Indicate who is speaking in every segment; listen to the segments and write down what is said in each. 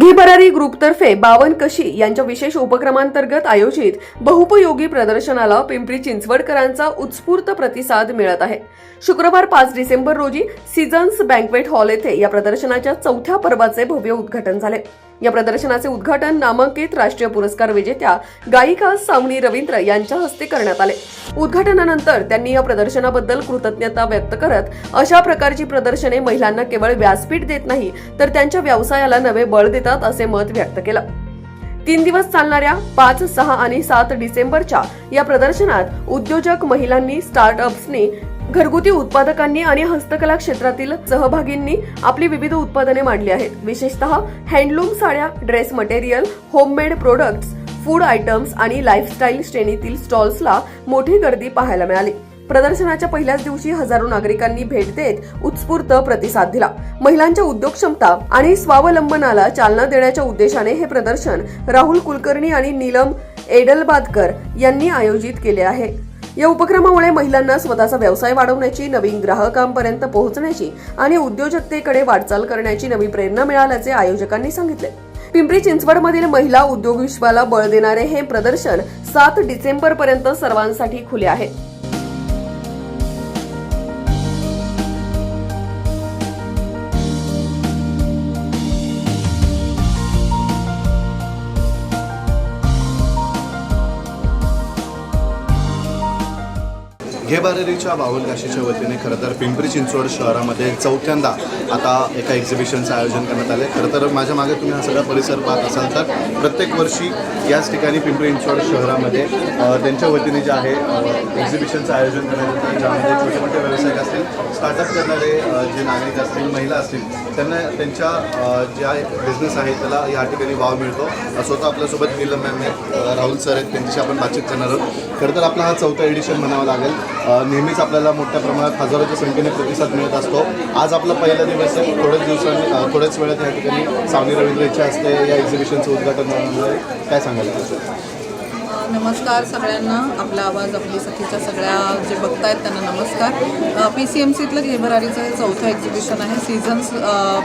Speaker 1: घिबरारी ग्रुपतर्फे बावन कशी यांच्या विशेष उपक्रमांतर्गत आयोजित बहुपयोगी प्रदर्शनाला पिंपरी चिंचवडकरांचा उत्स्फूर्त प्रतिसाद मिळत आहे. शुक्रवार पाच डिसेंबर रोजी सीझन्स बँकवेट हॉल येथे या प्रदर्शनाच्या चौथ्या पर्वाचे भव्य उद्घाटन झाले. या प्रदर्शनाचे उद्घाटन नामांकित राष्ट्रीय पुरस्कार विजेत्या गायिका सावणी रवींद्र यांच्या हस्ते करण्यात आले. उद्घाटनानंतर त्यांनी या प्रदर्शनाबद्दल कृतज्ञता व्यक्त करत अशा प्रकारची प्रदर्शने महिलांना केवळ व्यासपीठ देत नाही तर त्यांच्या व्यवसायाला नवे बळ देतात असे मत व्यक्त केलं. तीन दिवस चालणाऱ्या पाच सहा आणि सात डिसेंबरच्या या प्रदर्शनात उद्योजक महिलांनी स्टार्टअप्सनी घरगुती उत्पादकांनी आणि हस्तकला क्षेत्रातील सहभागींनी आपली विविध उत्पादने मांडली आहेत. विशेषतः हँडलूम साड्या dress material homemade products food items आणि लाईफस्टाईल श्रेणीतील स्टॉल्सला मोठी गर्दी पाहायला मिळाली. प्रदर्शनाच्या पहिल्याच दिवशी हजारो नागरिकांनी भेट देत उत्स्फूर्त प्रतिसाद दिला. महिलांच्या उद्योग क्षमता आणि स्वावलंबनाला चालना देण्याच्या उद्देशाने हे प्रदर्शन राहुल कुलकर्णी आणि नीलम एडलबादकर यांनी आयोजित केले आहे. या उपक्रमामुळे महिलांना स्वतःचा व्यवसाय वाढवण्याची नवीन ग्राहकांपर्यंत पोहोचण्याची आणि उद्योजकतेकडे वाटचाल करण्याची नवी प्रेरणा मिळाल्याचे आयोजकांनी सांगितले. पिंपरी चिंचवडमधील महिला उद्योग विश्वाला बळ देणारे हे प्रदर्शन सात डिसेंबर पर्यंत सर्वांसाठी खुले आहे.
Speaker 2: घे बारेरीच्या बाहुलकाशीच्या वतीने खरं तर पिंपरी चिंचवड शहरामध्ये चौथ्यांदा आता एका एक्झिबिशनचं आयोजन करण्यात आलं खरं तर माझ्या मागे तुम्ही हा सगळा परिसर पाहत असाल तर प्रत्येक वर्षी याच ठिकाणी पिंपरी चिंचवड शहरामध्ये त्यांच्या वतीने जे आहे एक्झिबिशनचं आयोजन करण्यात येतं. ज्यामध्ये छोटे मोठे व्यावसायिक असतील स्टार्टअप करणारे जे नागरिक असतील महिला असतील त्यांना त्यांच्या ज्या बिझनेस आहे त्याला या ठिकाणी वाव मिळतो. स्वतः आपल्यासोबत नीलम मॅम आहेत राहुल सर आहेत त्यांच्याशी आपण बातचीत करणार आहोत. खरं तर आपला हा चौथा एडिशन म्हणावा लागेल. नेहमीच आपल्याला मोठ्या प्रमाणात हजारोच्या संख्येने प्रतिसाद मिळत असतो. आज आपला पहिला दिवस आहे. थोड्याच दिवसांनी थोड्याच वेळात या ठिकाणी सावनी रवींद्र इच्छा असते या एक्झिबिशनचं उद्घाटन होणार काय सांगायला
Speaker 3: नमस्कार सगळ्यांना. आपला आवाज आपली सखीच्या सगळ्या जे बघतायत त्यांना नमस्कार. पी सी एम सीतलं घेभरारीचं हे चौथं एक्झिबिशन आहे. सीझन्स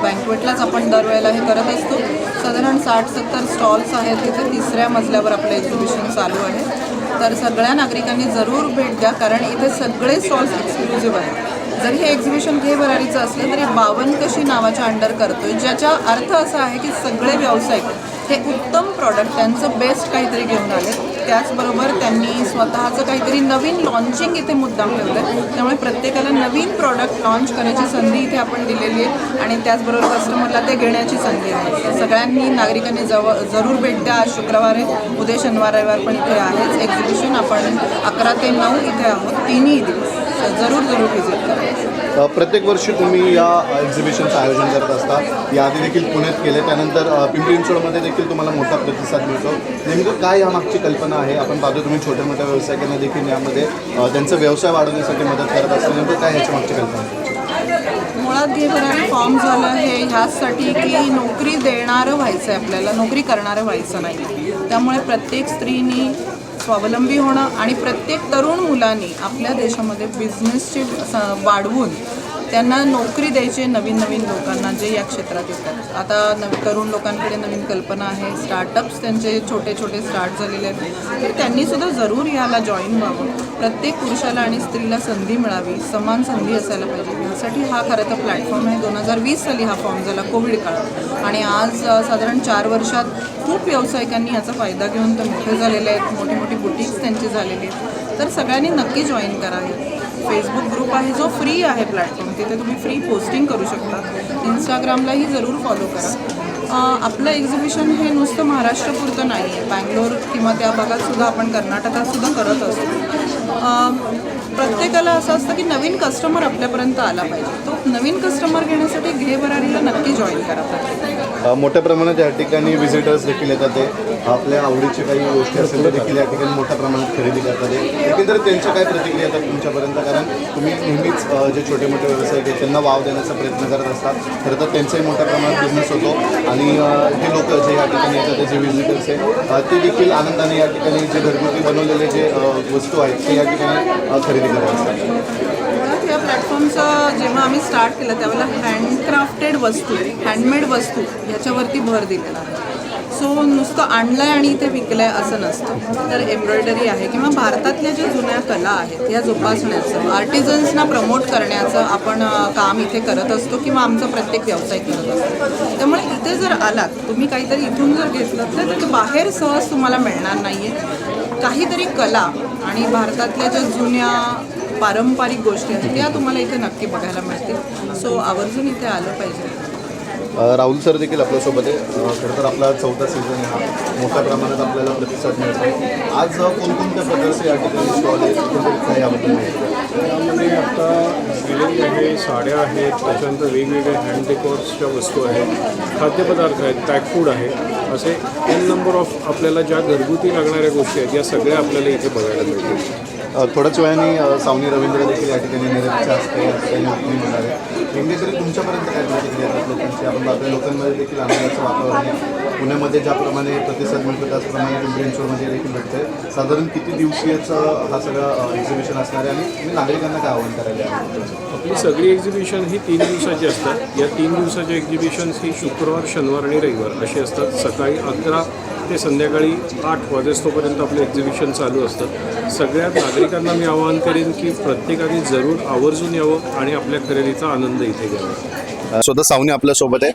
Speaker 3: बँकवेटलाच आपण दरवेळेला हे करत असतो. साधारण साठ सत्तर स्टॉल्स आहेत तिथे. तिसऱ्या मजल्यावर आपलं एक्झिबिशन चालू आहे. तर सगळ्या नागरिकांनी जरूर भेट द्या कारण इथे सगळे स्टॉल्स एक्सक्लुझिव्ह आहेत. जरी हे एक्झिबिशन घे भरारीचं असलं तरी बावन कशी नावाच्या अंडर करतोय ज्याचा अर्थ असा आहे की सगळे व्यावसायिक हे उत्तम प्रॉडक्ट त्यांचं बेस्ट काहीतरी घेऊन आले त्याचबरोबर त्यांनी स्वतःचं काहीतरी नवीन लॉन्चिंग इथे मुद्दाम ठेवलं आहे त्यामुळे प्रत्येकाला नवीन प्रॉडक्ट लॉन्च करण्याची संधी इथे आपण दिलेली आहे आणि त्याचबरोबर कस्टमरला ते घेण्याची संधी आहे. सगळ्यांनी नागरिकांनी जव जरूर भेट द्या. आज शुक्रवार आहे. उद्या शनिवार रविवार पण इथे आहेच. एक्झिबिशन आपण अकरा ते नऊ इथे आहोत. तिन्ही दिवस. जरूर जरूर व्हिजिट करा.
Speaker 2: प्रत्येक वर्षी तुम्ही या एक्झिबिशनचं आयोजन करत असता. याआधी देखील पुण्यात केले. त्यानंतर पिंपरी चिंचवडमध्ये देखील तुम्हाला मोठा प्रतिसाद मिळतो. नेमकं काय यामागची कल्पना आहे? आपण पाहतो तुम्ही छोट्या मोठ्या व्यावसायिकांना देखील यामध्ये त्यांचा व्यवसाय वाढवण्यासाठी मदत करत असता. नेमकं काय ह्याच्या मागची कल्पना आहे?
Speaker 3: मुळात घे भरारी फॉर्म झालं हे ह्याचसाठी की नोकरी देणारं व्हायचं आहे आपल्याला. नोकरी करणारं व्हायचं नाही. त्यामुळे प्रत्येक स्त्रीनी स्वावलंबी होणं आणि प्रत्येक तरुण मुलांनी आपल्या देशामध्ये बिझनेसची वाढवून त्यांना नोकरी द्यायची नवीन नवीन लोकांना जे या क्षेत्रात येतात. आता नवी तरुण लोकांकडे नवीन कल्पना आहे स्टार्टअप्स त्यांचे छोटे छोटे स्टार्ट झालेले आहेत. तर त्यांनीसुद्धा जरूर याला जॉईन व्हावं. प्रत्येक पुरुषाला आणि स्त्रीला संधी मिळावी समान संधी असायला पाहिजे. यासाठी हा खरं तर प्लॅटफॉर्म आहे. दोन हजार वीस साली हा फॉर्म झाला कोविड काळात. आणि आज साधारण चार वर्षात खूप व्यावसायिकांनी याचा फायदा घेऊन ते मोठे झालेले आहेत. मोठी मोठी बुटीक्स त्यांची झालेली आहेत. तर सगळ्यांनी नक्की जॉईन करावी. फेसबुक ग्रुप आहे जो फ्री आहे प्लॅटफॉर्म तिथे तुम्ही फ्री पोस्टिंग करू शकता. इंस्टाग्रामलाही जरूर फॉलो करा. आपलं एक्झिबिशन हे नुसतं महाराष्ट्रापुरतं नाही आहे. बँगलोर किंवा त्या भागातसुद्धा आपण कर्नाटकातसुद्धा करत असतो. प्रत्येकाला असं असतं की नवीन कस्टमर आपल्यापर्यंत आला पाहिजे. तो नवीन कस्टमर घेण्यासाठी घे भरारीला नक्की जॉईन करा.
Speaker 2: मोठ्या प्रमाणात या ठिकाणी व्हिजिटर्स देखील येतात ते. आपल्या आवडीचे काही गोष्टी असेल तर देखील या ठिकाणी मोठ्या प्रमाणात खरेदी करतात ते त्यांच्या काय प्रतिक्रिया येतात तुमच्यापर्यंत? कारण तुम्ही नेहमीच जे छोटे मोठे व्यवसाय आहेत त्यांना वाव देण्याचा प्रयत्न करत असतात. खरं तर त्यांचाही मोठ्या प्रमाणात बिझनेस होतो. आणि जे लोक जे या ठिकाणी येतात जे व्हिजिटर्स आहेत ते देखील आनंदाने या ठिकाणी जे घरगुती बनवलेले जे वस्तू आहेत ते या ठिकाणी खरेदी करत असतात.
Speaker 3: या प्लॅटफॉर्मचं जेव्हा आम्ही स्टार्ट केलं त्यावेळेला हँडक्राफ्टेड वस्तू हँडमेड वस्तू ह्याच्यावरती भर दिलेला आहे. सो नुसतं आणलंय आणि इथे विकलंय असं नसतं. तर एम्ब्रॉयडरी आहे किंवा भारतातल्या ज्या जुन्या कला आहेत ह्या जोपासण्याचं आर्टिझन्सना प्रमोट करण्याचं आपण काम इथे करत असतो किंवा आमचा प्रत्येक व्यवसाय करत असतो. त्यामुळे इथे जर आलात तुम्ही काहीतरी इथून जर घेतलं तर ते बाहेर सहज तुम्हाला मिळणार नाही आहे काहीतरी कला आणि भारतातल्या ज्या जुन्या पारंपरिक गोष्टी आहेत त्या तुम्हाला इथे नक्की बघायला मिळतील. सो आवर्जून इथे आलं पाहिजे.
Speaker 2: राहुल सर देखील आपल्यासोबत आहे खरं तर आपला चौथा सीझन हा. मोठ्या प्रमाणात आपल्याला प्रतिसाद मिळतो आज कोणकोणत्या प्रकारचे या ठिकाणी स्टॉल आहेत? याबद्दल
Speaker 4: त्यामध्ये आता ज्वेलरी आहे साड्या आहेत. त्याच्यानंतर वेगवेगळ्या हँड वस्तू आहेत. खाद्यपदार्थ आहेत. पॅक फूड आहे. असे एन नंबर ऑफ आपल्याला ज्या घरगुती लागणाऱ्या गोष्टी आहेत या सगळ्या आपल्याला इथे बघायला मिळतील.
Speaker 2: थोड्याच वेळाने सावनी रवींद्र देखील या ठिकाणी निरजच्या असते या ठिकाणी ओपनिंग होणार आहे नेमके तरी तुमच्यापर्यंत काय प्रतिक्रिया येतात लोकांची आपण आपल्या लोकांमध्ये देखील आनंदाचं वातावरण आहे. पुण्यामध्ये ज्याप्रमाणे प्रतिसाद मिळतो त्याचप्रमाणे पिंपरी देखील भेटतंय साधारण किती दिवसीयचं हा सगळा एक्झिबिशन असणार आहे? आणि तुम्ही नागरिकांना काय आवाहन करायला आहे
Speaker 4: आपली सगळी एक्झिबिशन ही तीन दिवसाची असतात. या तीन दिवसाच्या एक्झिबिशन्स ही शुक्रवार शनिवार आणि रविवार अशी असतात. सकाळी अकरा ते संध्याकाळी आठ वाजेस्तोपर्यंत आपले एक्झिबिशन चालू असतं. सगळ्या नागरिकांना मी आवाहन करेन की प्रत्येकाने जरूर आवर्जून यावं आणि आपल्या खरेदीचा आनंद इथे घ्यावा.
Speaker 2: स्वतः सावनी आपल्यासोबत आहे.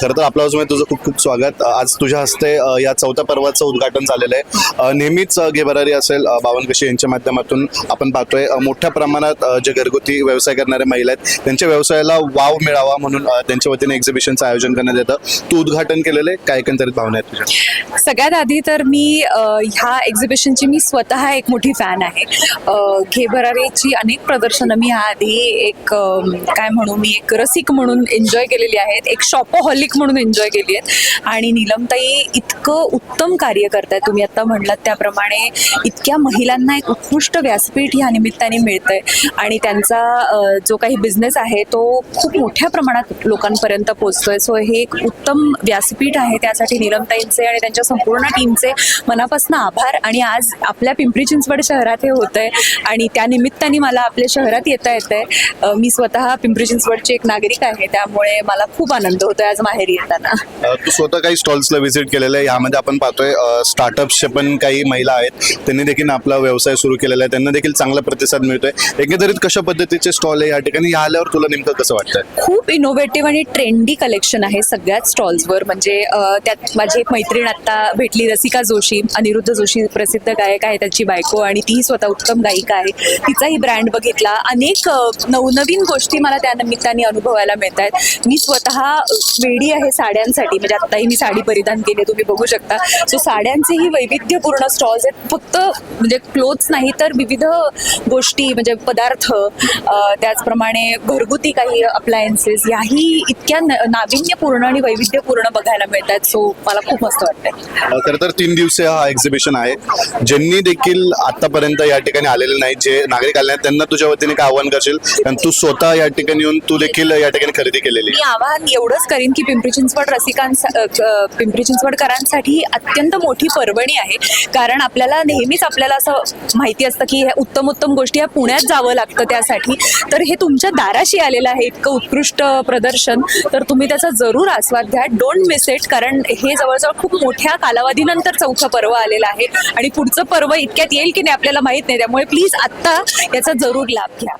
Speaker 2: खरं तर आपल्या हाऊसमध्ये तुझं खूप खूप स्वागत. आज तुझ्या हस्ते या चौथ्या पर्वाचं उद्घाटन झालेलं आहे. नेहमीच घेबरारी असेल बावन बावनकशी यांच्या माध्यमातून आपण पाहतोय मोठ्या प्रमाणात जे घरगुती व्यवसाय करणारे महिला आहेत त्यांच्या व्यवसायाला वाव मिळावा म्हणून त्यांच्या वतीने एक्झिबिशनचं आयोजन करण्यात येतं. तू उद्घाटन केलेलं आहे काय एकंदरीत भावना आहेत तुझ्या
Speaker 5: सगळ्यात आधी तर मी ह्या एक्झिबिशनची मी स्वतः एक मोठी फॅन आहे. घेबरारीची घेबरारेची अनेक प्रदर्शनं. मी आधी एक काय म्हणू मी एक रसिक म्हणून एन्जॉय केलेली आहेत. एक शॉपोहॉलिक म्हणून एन्जॉय केली आहेत. आणि नीलमताई इतकं उत्तम कार्य करताय. तुम्ही आता म्हणलात त्याप्रमाणे इतक्या महिलांना एक उत्कृष्ट व्यासपीठ ह्या निमित्ताने मिळतंय. आणि त्यांचा जो काही बिझनेस आहे तो खूप मोठ्या प्रमाणात लोकांपर्यंत पोहोचतोय. सो हे एक उत्तम व्यासपीठ आहे. त्यासाठी नीलमताईंचे आणि त्यांच्या संपूर्ण टीमचे मनापासून आभार. आणि आज आपल्या पिंपरी चिंचवड शहरात हे होत आहे आणि त्या निमित्ताने मला आपल्या शहरात येता येत आहे मी स्वतः पिंपरी चिंचवडची एक नागरिक आहे. त्यामुळे मला खूप आनंद होतोय आज माहेरी येताना.
Speaker 2: तू स्वतः काही स्टॉल्सला व्हिजिट केलेलं आहे यामध्ये आपण पाहतोय स्टार्टअप्सचे पण काही महिला आहेत त्यांनी देखील आपला व्यवसाय सुरू केलेला आहे त्यांना देखील चांगला प्रतिसाद मिळतोय. एकंदरीत कशा पद्धतीचे स्टॉल आहे या ठिकाणी? आल्यावर तुला नेमकं कसं वाटतंय?
Speaker 5: खूप इनोव्हेटिव्ह आणि ट्रेंडी कलेक्शन आहे सगळ्याच स्टॉल्सवर म्हणजे त्यात माझी एक मैत्रीण आता भेटली रसिका जोशी अनिरुद्ध जोशी प्रसिद्ध गायक आहे त्याची बायको आणि तीही स्वतः उत्तम गायिका आहे. तिचाही ब्रँड बघितला. अनेक नवनवीन गोष्टी मला त्या निमित्ताने अनुभवायला मिळत आहेत. मी स्वतः वेडी आहे साड्यांसाठी. म्हणजे आत्ताही मी साडी परिधान केली तुम्ही बघू शकता. सो साड्यांचेही वैविध्यपूर्ण स्टॉल्स आहेत. फक्त म्हणजे क्लोथ्स नाही तर विविध गोष्टी म्हणजे पदार्थ त्याचप्रमाणे घरगुती काही अप्लायन्सेस याही इतक्या नाविन्यपूर्ण आणि वैविध्यपूर्ण बघायला मिळतात सो मला खूप मस्त वाटतंय.
Speaker 2: खरं तर तीन दिवसीय हा एक्झिबिशन आहे. ज्यांनी देखील आतापर्यंत या ठिकाणी आलेले नाही जे नागरिक आले नाहीत त्यांना तुझ्या वतीने काय आव्हान करशील? कारण तू स्वतः या ठिकाणी येऊन तू देखील या ठिकाणी खरेदी केलेली
Speaker 5: मी आवाहन एवढंच करीन की पिंपरी चिंचवड अ, पिंपरी चिंचवडकरांसाठी ही अत्यंत मोठी पर्वणी आहे. कारण आपल्याला नेहमीच आपल्याला असं माहिती असतं की ह्या उत्तम उत्तम गोष्टी ह्या पुण्यात जावं लागतं त्यासाठी. तर हे तुमच्या दाराशी आलेलं आहे इतकं उत्कृष्ट प्रदर्शन. तर तुम्ही त्याचा जरूर आस्वाद घ्या. डोंट मिस इट कारण हे जवळजवळ खूप मोठ्या कालावधीनंतर चौथं पर्व आलेलं आहे. आणि पुढचं पर्व इतक्यात येईल की नाही आपल्याला माहीत नाही. त्यामुळे प्लीज आत्ता याचा जरूर लाभ घ्या.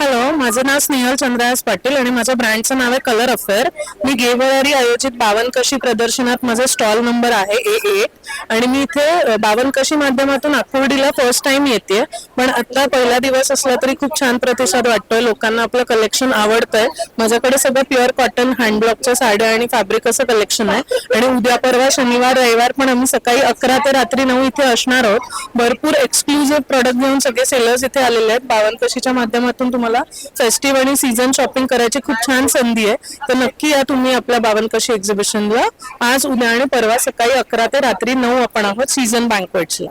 Speaker 6: हॅलो माझं नाव स्नेहल चंद्रास पाटील आणि माझ्या ब्रँडचं नाव आहे कलर अफेअर मी गेवळारी आयोजित बावनकशी प्रदर्शनात माझा स्टॉल नंबर आहे ए ए आणि मी इथे अ, बावनकशी माध्यमातून आकुर्डीला फर्स्ट टाइम येते पण आता पहिला दिवस असला तरी खूप छान प्रतिसाद वाटतोय. लोकांना आपलं कलेक्शन आवडतंय. माझ्याकडे सगळं प्युअर कॉटन हँडब्लॉकच्या साड्या आणि फॅब्रिक असं कलेक्शन आहे. आणि उद्या परवा शनिवार रविवार पण आम्ही सकाळी अकरा ते रात्री नऊ इथे असणार आहोत. भरपूर एक्सक्लुझिव्ह प्रोडक्ट घेऊन सगळे सेलर्स इथे आलेले आहेत. बावनकशीच्या माध्यमातून तुम्हाला फेस्टिव्ह आणि सीझन शॉपिंग करायची खूप छान संधी आहे. तर नक्की या तुम्ही आपल्या बावनकशी एक्झिबिशनला आज उद्या आणि परवा सकाळी अकरा ते रात्री नऊ आपण आहोत सीझन बँकवेट्सला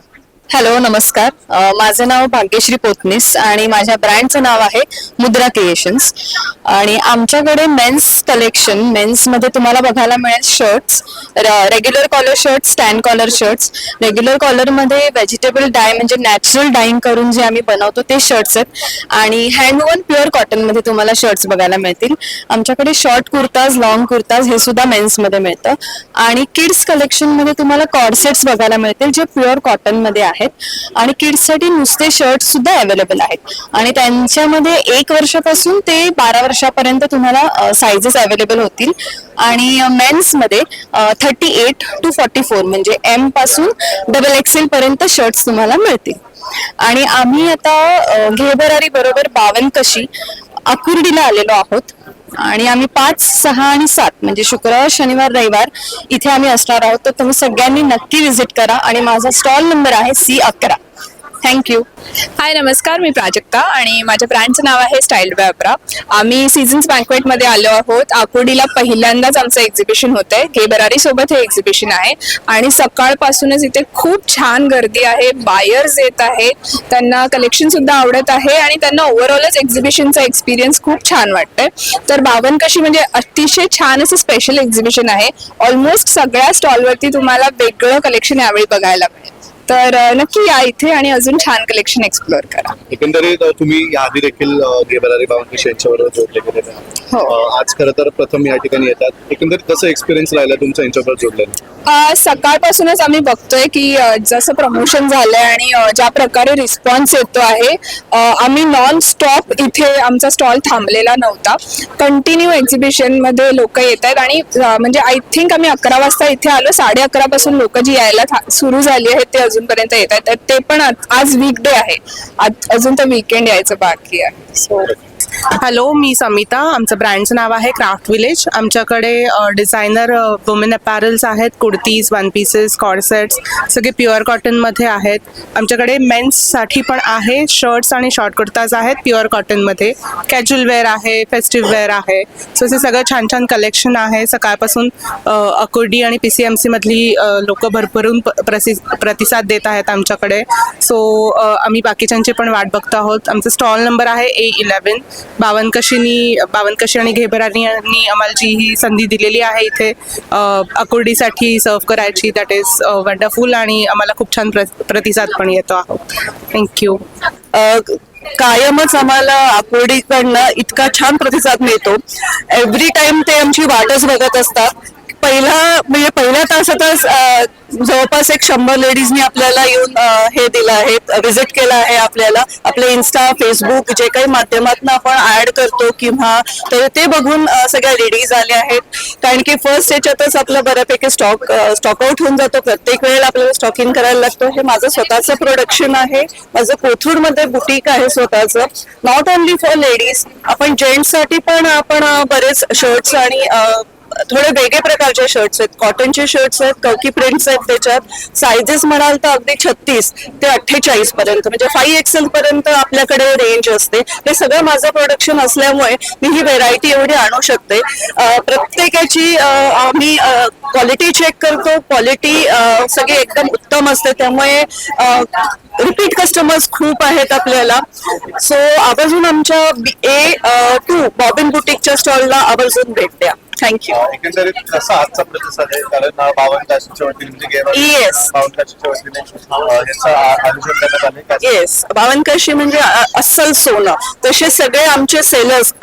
Speaker 7: हॅलो नमस्कार. अ, माझं नाव भाग्यश्री पोतनीस आणि माझ्या ब्रँडचं नाव आहे मुद्रा क्रिएशन्स. आणि आमच्याकडे मेन्स कलेक्शन मेन्समध्ये तुम्हाला बघायला मिळेल shirts regular collar shirts stand collar shirts regular कॉलरमध्ये vegetable dye म्हणजे नॅचरल डाईंग करून जे आम्ही बनवतो ते शर्ट्स आहेत. आणि हँडवन प्युअर कॉटनमध्ये तुम्हाला शर्ट्स बघायला मिळतील. आमच्याकडे शॉर्ट कुर्ताज लॉंग कुर्ताज हे सुद्धा मेन्समध्ये मिळतं. आणि किड्स कलेक्शनमध्ये तुम्हाला कॉर्सेट्स बघायला मिळतील जे प्युअर कॉटनमध्ये आहेत. आणि किड्ससाठी नुसते शर्ट सुद्धा अवेलेबल आहेत. आणि त्यांच्यामध्ये एक वर्षापासून ते बारा वर्षापर्यंत तुम्हाला सायझेस अवेलेबल होतील. आणि मेन्समध्ये thirty eight to forty four म्हणजे एमपासून डबल एक्सेल पर्यंत शर्ट्स तुम्हाला मिळतील. आणि आम्ही आता घेबरारी बरोबर बावन कशी आकुर्डीला आलेलो आहोत. आणि आम्ही पाच सहा आणि सात म्हणजे शुक्रवार शनिवार रविवार इथे आम्ही असणार आहोत. तर तुम्ही सगळ्यांनी नक्की व्हिजिट करा. आणि माझा स्टॉल नंबर आहे सी अकरा. थँक्यू
Speaker 8: हाय नमस्कार मी प्राजक्ता आणि माझ्या ब्रँडचं नाव आहे स्टाईल व्यापरा आम्ही सीझन्स बँकवेटमध्ये आलो आहोत. आकुर्डीला पहिल्यांदाच आमचं एक्झिबिशन होतं आहे गेबरारी सोबत हे एक्झिबिशन आहे. आणि सकाळपासूनच इथे खूप छान गर्दी आहे. बायर्स येत आहेत त्यांना कलेक्शन सुद्धा आवडत आहे आणि त्यांना ओव्हरऑलच एक्झिबिशनचा एक्सपिरियन्स खूप छान वाटतंय. तर बावन कशी म्हणजे अतिशय छान असं स्पेशल एक्झिबिशन आहे. ऑलमोस्ट सगळ्या स्टॉलवरती तुम्हाला वेगळं कलेक्शन यावेळी बघायला मिळेल. तर नक्की या इथे आणि अजून छान कलेक्शन एक्सप्लोअर करा
Speaker 2: एकंदरीत तुम्ही याआधी देखील बावनकशी यांच्याबरोबर जोडले गेलेले आहात.
Speaker 8: हो.
Speaker 2: अ, आज खरं तर प्रथम या ठिकाणी येतात एकंदरीत कसं एक्सपिरियन्स राहिला तुमचा यांच्याबरोबर जोडलेला
Speaker 8: अ, सकाळपासूनच आम्ही बघतोय की अ, जसं प्रमोशन झालंय आणि अ, ज्या प्रकारे रिस्पॉन्स येतो आहे अ, आम्ही नॉन स्टॉप इथे आमचा स्टॉल थांबलेला नव्हता कंटिन्यू एक्झिबिशनमध्ये लोक येत आहेत आणि अ, म्हणजे आय थिंक आम्ही अकरा वाजता इथे आलो साडे अकरा पासून लोक जी यायला था- सुरू झाली आहेत ते अजूनपर्यंत येत आहेत. तर ते पण आज- आज वीकडे आहे. आज- अजून तर वीकेंड यायचं बाकी आहे. सो
Speaker 9: हॅलो मी समिता. आमचं ब्रँडचं नाव आहे क्राफ्ट विलेज आमच्याकडे डिझायनर वुमेन अपॅरल्स आहेत. कुर्तीज वन पीसेस कॉर्सेट्स सगळे प्युअर कॉटनमध्ये आहेत. आमच्याकडे मेन्ससाठी पण आहे. शर्ट्स आणि शॉर्ट कुर्ताज आहेत प्युअर कॉटनमध्ये कॅज्युअल वेअर आहे फेस्टिव्ह वेअर आहे. सो असे सगळं छान छान कलेक्शन आहे. सकाळपासून अकुर्डी आणि पी सी एम सीमधली लोक भरभरून प- प्रसि प्रतिसाद देत आहेत आमच्याकडे. सो आम्ही बाकीच्यांची पण वाट बघतो आहोत. आमचा स्टॉल नंबर आहे ए इलेवन बावनकशीनी बावनकशी आणि घेबरानी यांनी आम्हाला जी ही संधी दिलेली आहे इथे. अकुर्डीसाठी सर्व करायची दॅट इज वंडरफुल आणि आम्हाला खूप छान प्र प्रतिसाद पण येतो आहोत. थँक्यू
Speaker 10: कायमच आम्हाला आकुर्डीकडनं इतका छान प्रतिसाद मिळतो. एव्हरी टाइम ते आमची वाटच बघत असतात पहिला म्हणजे पहिल्या तासातच जवळपास एक शंभर लेडीजनी आपल्याला येऊन हे दिलं आहे व्हिजिट केलं आहे आपल्याला. आपले इन्स्टा फेसबुक जे काही माध्यमातून आपण ऍड करतो किंवा तर ते बघून सगळ्या लेडीज आल्या आहेत. कारण की फर्स्ट याच्यातच आपलं बऱ्यापैकी स्टॉक स्टॉकआउट होऊन जातो. प्रत्येक वेळेला आपल्याला स्टॉकिंग करायला लागतं. हे माझं स्वतःचं प्रोडक्शन आहे. माझं कोथरूडमध्ये बुटीक आहे स्वतःचं. नॉट ओनली फॉर लेडीज आपण जेंट्ससाठी पण आपण बरेच शर्ट्स आणि थोडे वेगळे प्रकारचे शर्ट्स आहेत. कॉटनचे शर्ट्स आहेत कवकी प्रिंट्स आहेत त्याच्यात. सायझेस म्हणाल तर अगदी छत्तीस ते अठ्ठेचाळीस पर्यंत म्हणजे फाईव्ह एक्सेल पर्यंत आपल्याकडे रेंज असते. हे सगळं माझं प्रोडक्शन असल्यामुळे मी ही व्हेरायटी एवढी आणू शकते. प्रत्येकाची आम्ही क्वालिटी चेक करतो. क्वालिटी सगळी एकदम उत्तम असते. त्यामुळे रिपीट कस्टमर्स खूप आहेत आपल्याला. सो आवर्जून आमच्या ए टू बॉबिन बुटीकच्या स्टॉलला आवर्जून भेट द्या. थँक्यू
Speaker 2: एकंदरीत कसा आजचा प्रतिसाद आहे? कारण अ, बावनकाशीच्या वतीने गेबरारी
Speaker 10: Yes.
Speaker 2: बावनकाशीच्या वतीने अ, याचं आ- आयोजन करण्यात आले. काय
Speaker 10: येस बावनकाशी म्हणजे अ- अस्सल सोनं. तसे सगळे आमचे सेलर्स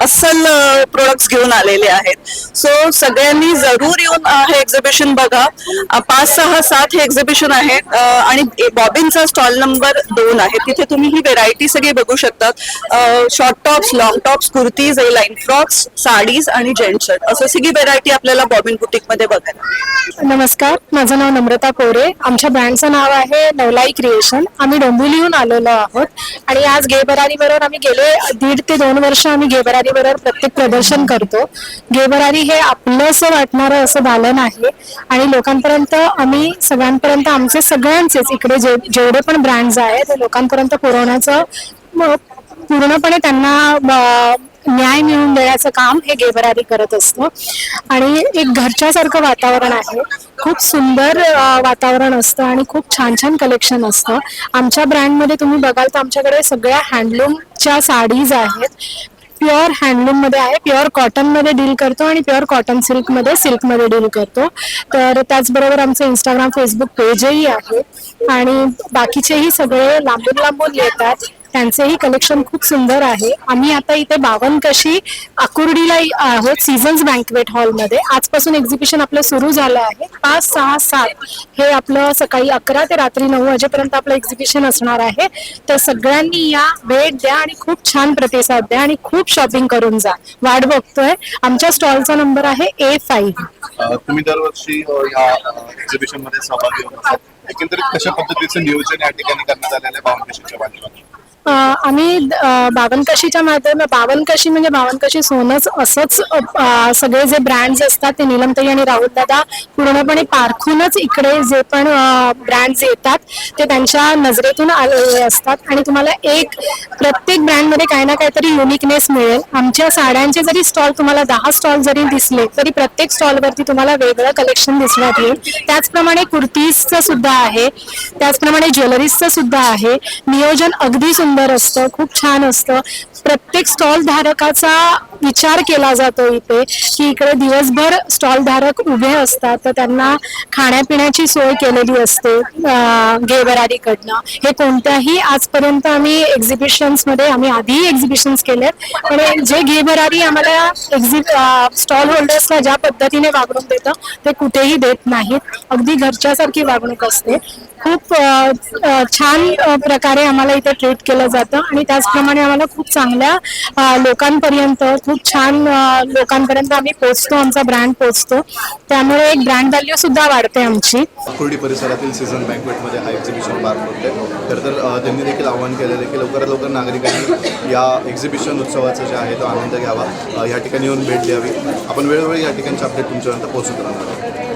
Speaker 10: अस्सल प्रोडक्ट्स घेऊन आलेले आहेत. सो सगळ्यांनी जरूर येऊन अ, हे एक्झिबिशन बघा. अ, पाच सहा सात हे एक्झिबिशन आहे अ, आणि बॉबिनचा स्टॉल नंबर दोन आहे. तिथे तुम्ही ही व्हेरायटी सगळी बघू शकतात. Short tops long tops kurtis line frocks saris आणि जेंट्स शर्ट असं सगळी व्हेरायटी आपल्याला बॉबिन बुटीकमध्ये बघायला
Speaker 9: नमस्कार माझं नाव नम्रता कोरे आमच्या ब्रँडचं नाव आहे नवलाई क्रिएशन. आम्ही डोंबिवलीहून आलेलो आहोत आणि आज गेबरारी बरोबर आम्ही गेले दीड ते दोन वर्ष आम्ही गेबरारी बरोबर प्रत्येक प्रदर्शन करतो. गेबरारी हे आपलंसं वाटणारं असं दालन आहे आणि लोकांपर्यंत आम्ही सगळ्यांपर्यंत आमचे सगळ्यांचेच इकडे जे जेवढे पण ब्रँड्स आहेत ते लोकांपर्यंत पुरवण्याचं पूर्णपणे त्यांना
Speaker 11: न्याय मिळवून देण्याचं काम हे गेबरारी करत असतं. आणि एक घरच्यासारखं वातावरण आहे. खूप सुंदर वातावरण असतं आणि खूप छान छान कलेक्शन असतं. आमच्या ब्रँडमध्ये तुम्ही बघाल तर आमच्याकडे सगळ्या हँडलूमच्या साडीज आहेत. प्युअर हँडलूममध्ये आहे. प्युअर कॉटनमध्ये डील करतो आणि प्युअर कॉटन सिल्कमध्ये सिल्कमध्ये डील करतो. तर त्याचबरोबर आमचं इंस्टाग्राम फेसबुक पेजही आहे. आणि बाकीचेही सगळे लांबून लांबून येतात. त्यांचेही कलेक्शन खूप सुंदर आहे. आम्ही आता इथे बावन कशी आकुर्डीला आहोत सीझन्स बँकवेट हॉलमध्ये आजपासून एक्झिबिशन आपलं सुरू झालं आहे. पाच सहा सात हे आपलं सकाळी अकरा ते रात्री नऊ वाजेपर्यंत आपलं एक्झिबिशन असणार आहे. तर सगळ्यांनी या भेट द्या आणि खूप छान प्रतिसाद द्या आणि खूप शॉपिंग करून जा. वाट बघतोय. आमच्या स्टॉलचा नंबर आहे ए फाईव्ह
Speaker 2: तुम्ही दरवर्षी या एक्झिबिशनमध्ये सहभागी होत एकंदरीत कशा पद्धतीचं नियोजन या ठिकाणी करण्यात आलेलं आहे बावनकशीच्या
Speaker 11: आम्ही बावनकशीच्या माध्यम बावनकशी म्हणजे बावनकशी सोनच असंच सगळे जे ब्रँड्स असतात ते निलमताई आणि राहुल दादा पूर्णपणे पारखूनच इकडे जे पण ब्रँड्स येतात ते त्यांच्या नजरेतून आलेले असतात. आणि तुम्हाला एक प्रत्येक ब्रँडमध्ये काही ना काहीतरी युनिकनेस मिळेल. आमच्या साड्यांचे जरी स्टॉल तुम्हाला दहा स्टॉल जरी दिसले तरी प्रत्येक स्टॉलवरती तुम्हाला वेगळं कलेक्शन दिसण्यात येईल त्याचप्रमाणे कुर्तीजचं सुद्धा आहे. त्याचप्रमाणे ज्वेलरीजचं सुद्धा आहे. नियोजन अगदी सुंदर असतं खूप छान असतं. प्रत्येक स्टॉल धारकाचा विचार केला जातो इथे की इकडे दिवसभर स्टॉल धारक उभे असतात तर त्यांना खाण्यापिण्याची सोय केलेली असते गेवरारीकडनं हे कोणत्याही आजपर्यंत आम्ही एक्झिबिशन्समध्ये आम्ही आधीही एक्झिबिशन्स केलेत पण जे घे आम्हाला एक्झि स्टॉल होल्डर्सला ज्या पद्धतीने वागणूक देतं ते कुठेही देत नाहीत. अगदी घरच्यासारखी वागणूक असते. खूप छान प्रकारे आम्हाला इथे ट्रीट केलं जातं आणि त्याचप्रमाणे आम्हाला खूप चांगलं चांगल्या लोकांपर्यंत खूप छान लोकांपर्यंत आम्ही पोचतो आमचा ब्रँड पोचतो त्यामुळे एक ब्रँड व्हॅल्यू सुद्धा वाढते आमची.
Speaker 2: कुर्डी परिसरातील सीझन बँकवेटमध्ये हा एक्झिबिशन पार पडते तर तर त्यांनी देखील आवाहन केलेलं आहे की लवकरात लवकर नागरिकांनी या एक्झिबिशन उत्सवाचा जे आहे तो आनंद घ्यावा. या ठिकाणी येऊन भेट द्यावी. आपण वेळोवेळी या ठिकाणचे अपडेट तुमच्यापर्यंत पोहोचत राहणार